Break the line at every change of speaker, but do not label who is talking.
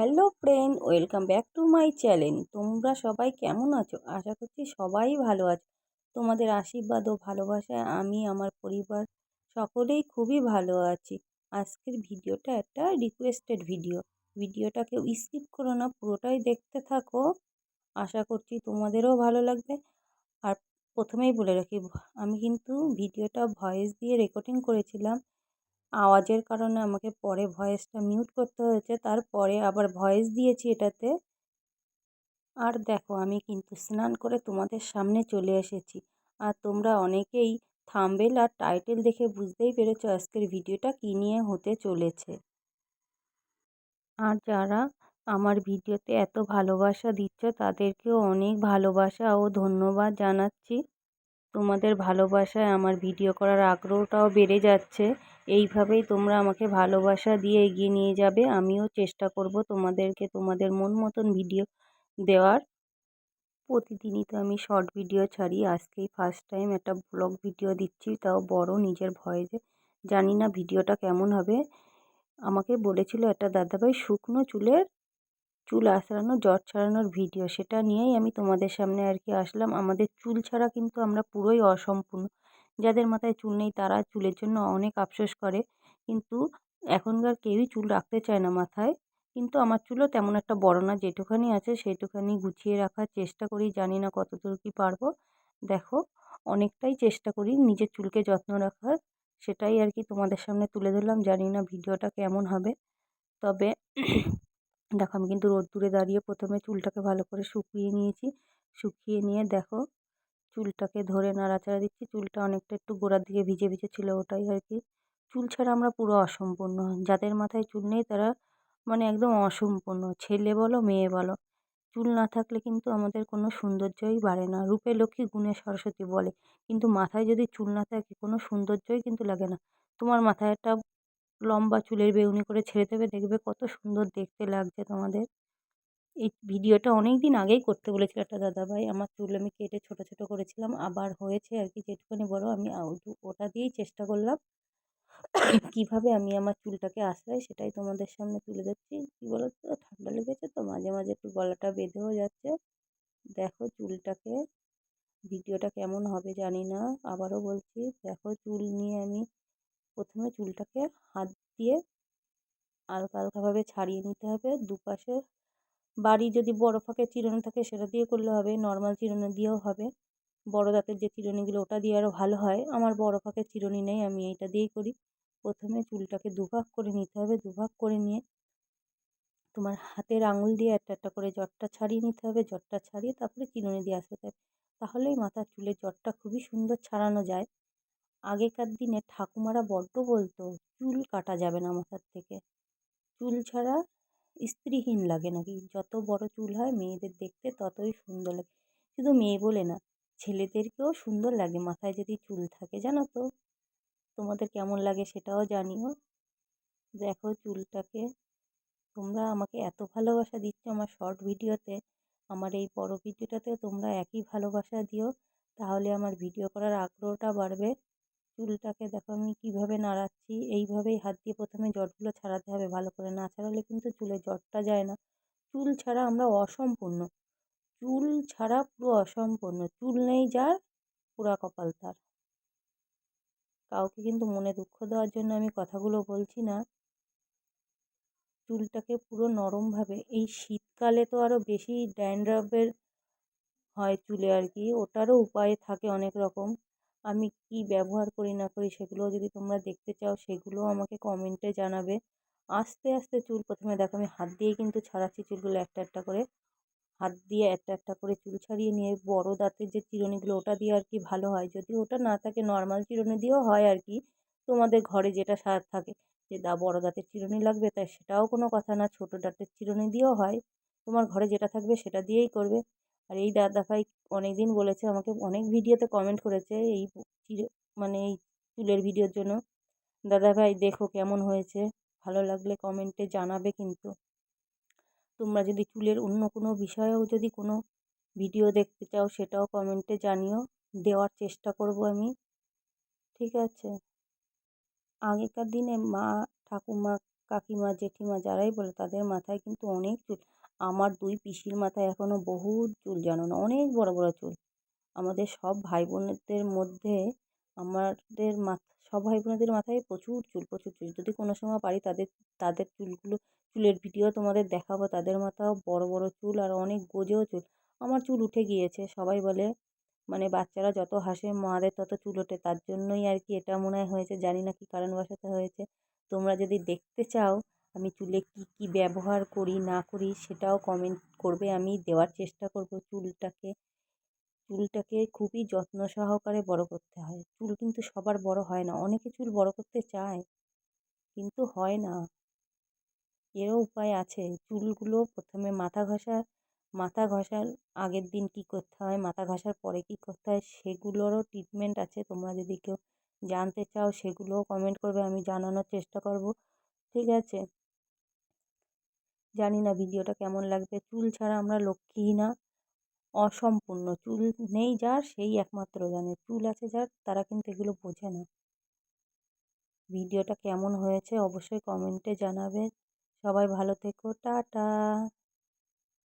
Welcome back to my channel. তোমরা সবাই কেমন আছো? আশা করছি সবাই ভালো আছো। তোমাদের আশীর্বাদ ও ভালোবাসায় আমি, আমার পরিবার সকলেই খুবই ভালো আছি। আজকের ভিডিওটা একটা রিকোয়েস্টেড ভিডিও ভিডিওটা কেউ স্কিপ করো না, পুরোটাই দেখতে থাকো। আশা করছি তোমাদেরও ভালো লাগবে। আর প্রথমেই বলে রাখি, আমি কিন্তু ভিডিওটা ভয়েস দিয়ে রেকর্ডিং করেছিলাম। আওয়াজের কারণে আমাকে পরে ভয়েসটা মিউট করতে হয়েছে। তারপরে আবার ভয়েস দিয়েছি এটাতে। আর দেখো, আমি কিন্তু স্নান করে তোমাদের সামনে চলে এসেছি। আর তোমরা অনেকেই থাম্বেল আর টাইটেল দেখে বুঝতেই পেরেছ আজকের ভিডিওটা কী নিয়ে হতে চলেছে। আর যারা আমার ভিডিওতে এত ভালোবাসা দিচ্ছ, তাদেরকেও অনেক ভালোবাসা ও ধন্যবাদ জানাচ্ছি। তোমাদের ভালোবাসায় আমার ভিডিও করার আগ্রহটাও বেড়ে যাচ্ছে। এইভাবেই তোমরা আমাকে ভালোবাসা দিয়ে এগিয়ে নিয়ে যাবে। আমিও চেষ্টা করব তোমাদেরকে তোমাদের মন মতন ভিডিও দেওয়ার। প্রতিদিনই তো আমি শর্ট ভিডিও ছাড়ি। আজকেই ফার্স্ট টাইম একটা ব্লগ ভিডিও দিচ্ছি। তাও বড় নিজের ভয়েসে। জানি না ভিডিওটা কেমন হবে। আমাকে বলেছিল একটা দাদাভাই শুকনো চুলের চুল আঁচড়ানো জট ছাড়ানোর ভিডিও সেটা নিয়েই আমি তোমাদের সামনে আর কি আসলাম। আমাদের চুল ছাড়া কিন্তু আমরা পুরোই অসম্পূর্ণ। যাদের মাথায় চুল নেই তারা চুলের জন্য অনেক আফসোস করে। কিন্তু এখনকার কেউই চুল রাখতে চায় না মাথায়। কিন্তু আমার চুলও তেমন একটা বড় না, যেটুখানি আছে সেইটুখানি গুছিয়ে রাখার চেষ্টা করি। জানি না কতদূর কি পারব। দেখো, অনেকটাই চেষ্টা করি নিজের চুলকে যত্ন রাখার। সেটাই আর কি তোমাদের সামনে তুলে ধরলাম। জানি না ভিডিওটা কেমন হবে। তবে দেখো আমি কিন্তু রোদ্দুরে দাঁড়িয়ে প্রথমে চুলটাকে ভালো করে শুকিয়ে নিয়েছি। শুকিয়ে নিয়ে দেখো, চুলটাকে ধরে নাড়াচাড়া দিচ্ছি। চুলটা অনেকটা একটু গোড়ার দিকে ভিজে ভিজে ছিল ওটাই আর কি। চুল ছাড়া আমরা পুরো অসম্পূর্ণ। যাদের মাথায় চুল নেই তারা মানে একদম অসম্পূর্ণ। ছেলে বলো, মেয়ে বলো, চুল না থাকলে কিন্তু আমাদের কোনো সৌন্দর্যই বাড়ে না। রূপে লক্ষ্মী, গুণে সরস্বতী বলে। কিন্তু মাথায় যদি চুল না থাকে কোনো সৌন্দর্যই কিন্তু লাগে না। তোমার মাথায় একটা লম্বা চুলের বেউনি করে ছেড়ে দেবে, দেখবে কত সুন্দর দেখতে লাগছে তোমাদের। এই ভিডিওটা অনেক দিন আগেই করতে বলেছিল একটা দাদাভাই, আমার চুল আমি কেটে ছোট ছোট করেছিলাম, আবার হয়েছে আর কি, যেটুকুনি বড় আমি ওটা দিয়েই চেষ্টা করলাম। কীভাবে আমি আমার চুলটাকে আশ্রয়, সেটাই তোমাদের সামনে তুলে ধরছি। কী বলো তো ঠান্ডা লেগেছে তো, মাঝে মাঝে একটু গলাটা বেঁধেও যাচ্ছে। দেখো চুলটাকে, ভিডিওটা কেমন হবে জানি না, আবারও বলছি, দেখো চুল নিয়ে আমি প্রথমে চুলটাকে হাত দিয়ে হালকা হালকাভাবে ছাড়িয়ে নিতে হবে। দুপাশে বাড়ি যদি বড় ফাঁকে চিরুনি থাকে সেটা দিয়ে করলে হবে নর্মাল চিরুনি দিয়েও হবে। বড় দাঁতের যে চিরুনিগুলো ওটা দিয়ে আরও ভালো হয়। আমার বড় ফাঁকে চিরুনি নেই, আমি এইটা দিয়েই করি। প্রথমে চুলটাকে দুভাগ করে নিতে হবে, দুভাগ করে নিয়ে তোমার হাতের আঙুল দিয়ে একটা একটা করে জটটা ছাড়িয়ে নিতে হবে, জটটা ছাড়িয়ে তারপরে চিরুনি দিয়ে আসতে হবে তাহলেই মাথার চুলের জটটা খুবই সুন্দর ছাড়ানো যায়। আগেকার দিনে ঠাকুমারা বড্ড বলতো, চুল কাটা যাবে না মাথার থেকে। চুল ছাড়া স্ত্রীহীন লাগে নাকি? যত বড় চুল হয়, মেয়েদের দেখতে ততই সুন্দর লাগে। শুধু মেয়ে বলে না, ছেলেদেরকেও সুন্দর লাগে মাথায় যদি চুল থাকে, জানো তো? তোমাদের কেমন লাগে সেটাও জানিও। দেখো চুলটাকে, তোমরা আমাকে এত ভালোবাসা দিচ্ছ আমার শর্ট ভিডিওতে, আমার এই বড় ভিডিওটাতেও তোমরা একই ভালোবাসা দিও, তাহলে আমার ভিডিও করার আগ্রহটা বাড়বে। চুলটাকে দেখো আমি কীভাবে নাড়াচ্ছি, এইভাবেই হাত দিয়ে প্রথমে জটগুলো ছাড়াতে হবে ভালো করে। না ছাড়ালে কিন্তু চুলে জটটা যায় না। চুল ছাড়া আমরা অসম্পূর্ণ। চুল ছাড়া পুরো অসম্পূর্ণ। চুল নেই যার, পুরা কপাল তার। কাউকে কিন্তু মনে দুঃখ দেওয়ার জন্য আমি কথাগুলো বলছি না। চুলটাকে পুরো নরমভাবে, এই শীতকালে তো আরও বেশি ড্যান্ড্রফের হয় চুলে আর কি, ওটারও উপায় থাকে অনেক রকম। আমি কি ব্যবহার করি না করি সেগুলোও যদি তোমরা দেখতে চাও, সেগুলোও আমাকে কমেন্টে জানাবে। আস্তে আস্তে চুল প্রথমে দেখো, আমি হাত দিয়ে কিন্তু ছাড়াচ্ছি চুলগুলো একটা একটা করে। হাত দিয়ে একটা একটা করে চুল ছাড়িয়ে নিয়ে বড় দাঁতের যে চিরুনিগুলো, ওটা দিয়ে আর কি ভালো হয়। যদি ওটা না থাকে নর্মাল চিরুনি দিয়েও হয় আর কি, তোমাদের ঘরে যেটা সার থাকে, যে দা বড় দাঁতের চিরুনি লাগবে তাই সেটাও কোনো কথা না। ছোটো দাঁতের চিরুনি দিয়েও হয়, তোমার ঘরে যেটা থাকবে সেটা দিয়েই করবে। আর এই দাঁত দাদাভাই অনেক দিন বলেছে, আমাকে অনেক ভিডিওতে কমেন্ট করেছে এই মানে এই চুলের ভিডিওর জন্য। দাদা ভাই দেখো কেমন হয়েছে। ভালো লাগলে কমেন্টে জানাবে কিন্তু। তোমরা যদি চুলের অন্য কোনো বিষয়েও যদি কোনো ভিডিও দেখতে চাও, সেটাও কমেন্টে জানিও। দেওয়ার চেষ্টা করব আমি। ঠিক আছে? আগেকার দিনে মা, ঠাকুমা, কাকিমা, জেঠিমা যারাই বলো, তাদের মাথায় কিন্তু অনেক চুল। আমার দুই পিসির মাথায় এখনও বহুত চুল, জানো না? অনেক বড় বড় চুল। আমাদের সব ভাই বোনদের মধ্যে আমাদের মাথা সব ভাই বোনেদের মাথায় প্রচুর চুল প্রচুর চুল। যদি কোনো সময় পারি তাদের তাদের চুলগুলো, চুলের ভিডিও তোমাদের দেখাবো। তাদের মাথাও বড় বড় চুল আর অনেক গোজেও চুল। আমার চুল উঠে গিয়েছে, সবাই বলে। মানে বাচ্চারা যত হাসে, মাদের তত চুল ওঠে। তার জন্যই আর কি এটা মনে হয় হয়েছে, জানি না কি কারণবশত হয়েছে। তোমরা যদি দেখতে চাও আমি চুলে কী কী ব্যবহার করি, না করি সেটাও কমেন্ট করবে। আমি দেওয়ার চেষ্টা করব চুলটাকে। চুলটাকে খুবই যত্ন সহকারে বড় করতে হয়। চুল কিন্তু সবার বড় হয় না। অনেকে চুল বড় করতে চায়, কিন্তু হয় না। এরও উপায় আছে। চুলগুলো প্রথমে মাথা ঘষা, মাথা ঘষার আগের দিন কী করতে হয়, মাথা ঘষার পরে কী করতে হয়, সেগুলোরও ট্রিটমেন্ট আছে। তোমরা যদি কেউ জানতে চাও, সেগুলোও কমেন্ট করবে। আমি জানানোর চেষ্টা করব। ঠিক আছে? জানি না ভিডিওটা কেমন লাগবে চুল ছাড়া আমরা লক্ষ্মী না, অসম্পূর্ণ। চুল নেই যার, সেই একমাত্র জানে। চুল আছে যার, তারা কিন্তু এগুলো বোঝে না। ভিডিওটা কেমন হয়েছে অবশ্যই কমেন্টে জানাবে। সবাই ভালো থেকো, টাটা।